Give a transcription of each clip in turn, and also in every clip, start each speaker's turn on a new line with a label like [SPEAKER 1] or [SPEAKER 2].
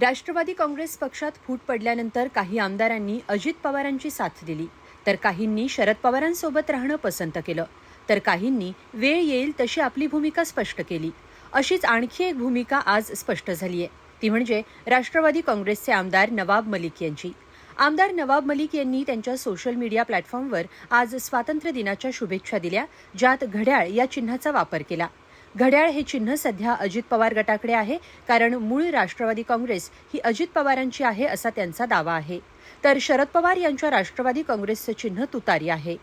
[SPEAKER 1] राष्ट्रवादी काँग्रेस पक्षात फूट पडल्यानंतर काही आमदारांनी अजित पवारांची साथ दिली तर काहींनी शरद पवारांसोबत राहणं पसंत केलं तर काहींनी वेळ येईल तशी आपली भूमिका स्पष्ट केली. अशीच आणखी एक भूमिका आज स्पष्ट झाली आहे ती म्हणजे राष्ट्रवादी काँग्रेसचे आमदार नवाब मलिक यांची. आमदार नवाब मलिक यांनी त्यांच्या सोशल मीडिया प्लॅटफॉर्मवर आज स्वातंत्र्य दिनाच्या शुभेच्छा दिल्या ज्यात घड्याळ या चिन्हाचा वापर केला. घड्याळ हे चिन्ह सध्या अजित पवार गटाकडे आहे कारण मूळ राष्ट्रवादी काँग्रेस ही अजित पवारांची आहे असा त्यांचा दावा आहे. तर शरद पवार यांच्या राष्ट्रवादी काँग्रेसचं चिन्ह तुतारी आहे.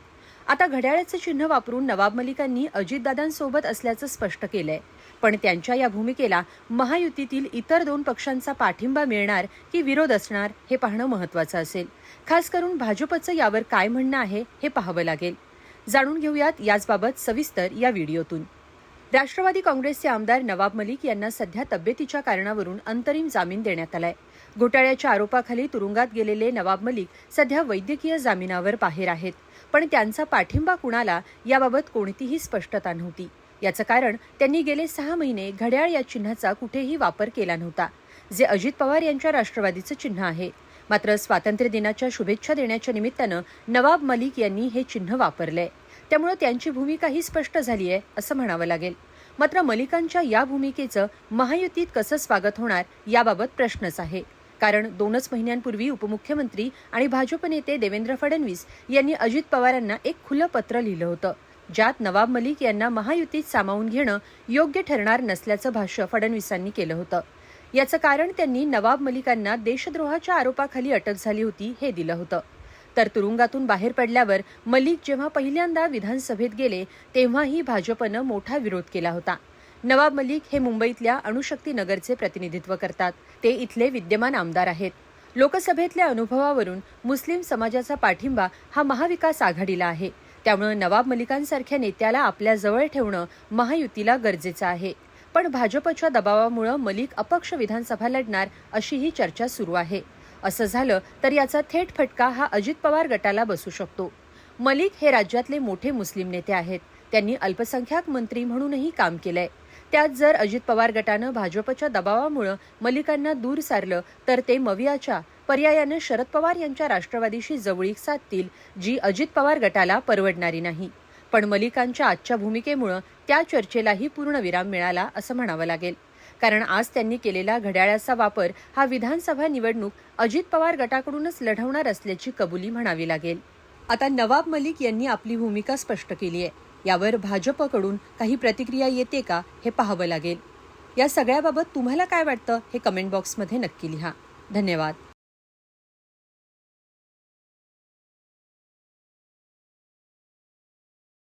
[SPEAKER 1] आता घड्याळाचं चिन्ह वापरून नवाब मलिकांनी अजितदादांसोबत असल्याचं स्पष्ट केलंय. पण त्यांच्या या भूमिकेला महायुतीतील इतर दोन पक्षांचा पाठिंबा मिळणार की विरोध असणार हे पाहणं महत्वाचं असेल. खास करून भाजपचं यावर काय म्हणणं आहे हे पाहावं लागेल. जाणून घेऊयात याचबाबत सविस्तर या व्हिडिओतून. राष्ट्रवादी काँग्रेसचे आमदार नवाब मलिक यांना सध्या तब्येतीच्या कारणावरून अंतरिम जामीन देण्यात आलाय. घोटाळ्याच्या आरोपाखाली तुरुंगात गेलेले नवाब मलिक सध्या वैद्यकीय जामिनावर बाहेर आहेत. पण त्यांचा पाठिंबा कुणाला याबाबत कोणतीही स्पष्टता नव्हती. याचं कारण त्यांनी गेले सहा महिने घड्याळ या चिन्हाचा कुठेही वापर केला नव्हता जे अजित पवार यांच्या राष्ट्रवादीचं चिन्ह आहे. मात्र स्वातंत्र्य दिनाच्या शुभेच्छा देण्याच्या निमित्तानं नवाब मलिक यांनी हे चिन्ह वापरलंय. त्यामुळे त्यांची भूमिकाही स्पष्ट झाली आहे असं म्हणावं लागेल. मात्र मलिकांच्या या भूमिकेचं महायुतीत कसं स्वागत होणार याबाबत प्रश्नच आहे. कारण दोनच महिन्यांपूर्वी उपमुख्यमंत्री आणि भाजप नेते देवेंद्र फडणवीस यांनी अजित पवारांना एक खुलं पत्र लिहिलं होतं. ज्यात नवाब मलिक यांना महायुतीत सामावून घेणं योग्य ठरणार नसल्याचं भाष्य फडणवीसांनी केलं होतं. याचं कारण त्यांनी नवाब मलिकांना देशद्रोहाच्या आरोपाखाली अटक झाली होती हे दिलं होतं. तर तुरुंगातून बाहेर पडल्यावर मलिक जेव्हा पहिल्यांदा विधानसभेत गेले तेव्हाही भाजपनं मोठा विरोध केला होता. नवाब मलिक हे मुंबईतल्या अणुशक्ती नगरचे प्रतिनिधित्व करतात. ते इथले विद्यमान आमदार आहेत. लोकसभेतल्या अनुभवावरून मुस्लिम समाजाचा पाठिंबा हा महाविकास आघाडीला आहे. त्यामुळे नवाब मलिकांसारख्या नेत्याला आपल्या जवळ ठेवणं महायुतीला गरजेचं आहे. पण भाजपच्या दबावामुळे मलिक अपक्ष विधानसभा लढणार अशीही चर्चा सुरू आहे. असं झालं तर याचा थेट फटका हा अजित पवार गटाला बसू शकतो. मलिक हे राज्यातले मोठे मुस्लिम नेते आहेत. त्यांनी अल्पसंख्याक मंत्री म्हणूनही काम केलंय. त्यात जर अजित पवार गटानं भाजपच्या दबावामुळं मलिकांना दूर सारलं तर ते मवियाच्या पर्यायानं शरद पवार यांच्या राष्ट्रवादीशी जवळीक साधतील जी अजित पवार गटाला परवडणारी नाही. पण मलिकांच्या आजच्या भूमिकेमुळं त्या चर्चेलाही पूर्णविराम मिळाला असं म्हणावं लागेल. कारण आज त्यांनी केलेला घड्याळाचा वापर हा विधानसभा निवडणूक अजित पवार गटाकडूनच लढवणार असल्याची कबुली म्हणावी लागेल. आता नवाब मलिक यांनी आपली भूमिका स्पष्ट केली आहे. यावर भाजपकडून काही प्रतिक्रिया येते का हे पाहावं लागेल. या सगळ्याबाबत तुम्हाला काय वाटतं हे कमेंट बॉक्समध्ये नक्की लिहा. धन्यवाद.